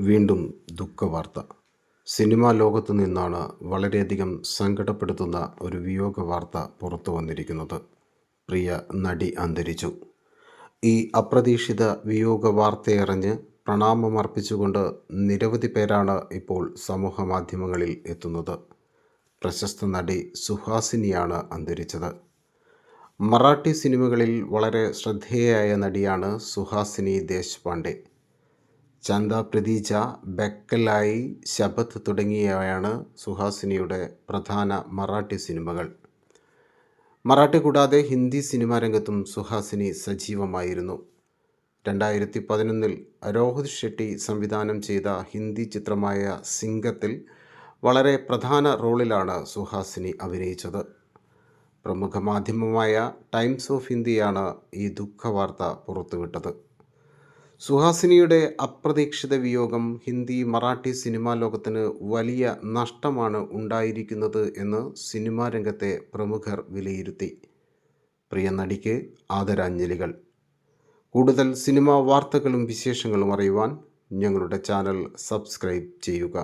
വീണ്ടും ദുഃഖവാർത്ത. സിനിമാ ലോകത്തു നിന്നാണ് വളരെയധികം സങ്കടപ്പെടുത്തുന്ന ഒരു വിയോഗ വാർത്ത പുറത്തു വന്നിരിക്കുന്നത്. പ്രിയ നടി അന്തരിച്ചു. ഈ അപ്രതീക്ഷിത വിയോഗ വാർത്തയറിഞ്ഞ് പ്രണാമമർപ്പിച്ചുകൊണ്ട് നിരവധി പേരാണ് ഇപ്പോൾ സമൂഹ മാധ്യമങ്ങളിൽ എത്തുന്നത്. പ്രശസ്ത നടി സുഹാസിനിയാണ് അന്തരിച്ചത്. മറാഠി സിനിമകളിൽ വളരെ ശ്രദ്ധേയയായ നടിയാണ് സുഹാസിനി ദേശ്പാണ്ഡെ. ചന്ദ പ്രതീജ ബെക്കലായി ശബത് തുടങ്ങിയവയാണ് സുഹാസിനിയുടെ പ്രധാന മറാഠി സിനിമകൾ. മറാഠി കൂടാതെ ഹിന്ദി സിനിമാ രംഗത്തും സുഹാസിനി സജീവമായിരുന്നു. രണ്ടായിരത്തി പതിനൊന്നിൽ രോഹിത് ഷെട്ടി സംവിധാനം ചെയ്ത ഹിന്ദി ചിത്രമായ സിംഗത്തിൽ വളരെ പ്രധാന റോളിലാണ് സുഹാസിനി അഭിനയിച്ചത്. പ്രമുഖ മാധ്യമമായ ടൈംസ് ഓഫ് ഇന്ത്യയാണ് ഈ ദുഃഖവാർത്ത പുറത്തുവിട്ടത്. സുഹാസിനിയുടെ അപ്രതീക്ഷിത വിയോഗം ഹിന്ദി മറാഠി സിനിമാ ലോകത്തിന് വലിയ നഷ്ടമാണ് ഉണ്ടായിരിക്കുന്നത് എന്ന് സിനിമാ രംഗത്തെ പ്രമുഖർ വിലയിരുത്തി. പ്രിയ നടിക്ക് ആദരാഞ്ജലികൾ. കൂടുതൽ സിനിമാ വാർത്തകളും വിശേഷങ്ങളും അറിയുവാൻ ഞങ്ങളുടെ ചാനൽ സബ്സ്ക്രൈബ് ചെയ്യുക.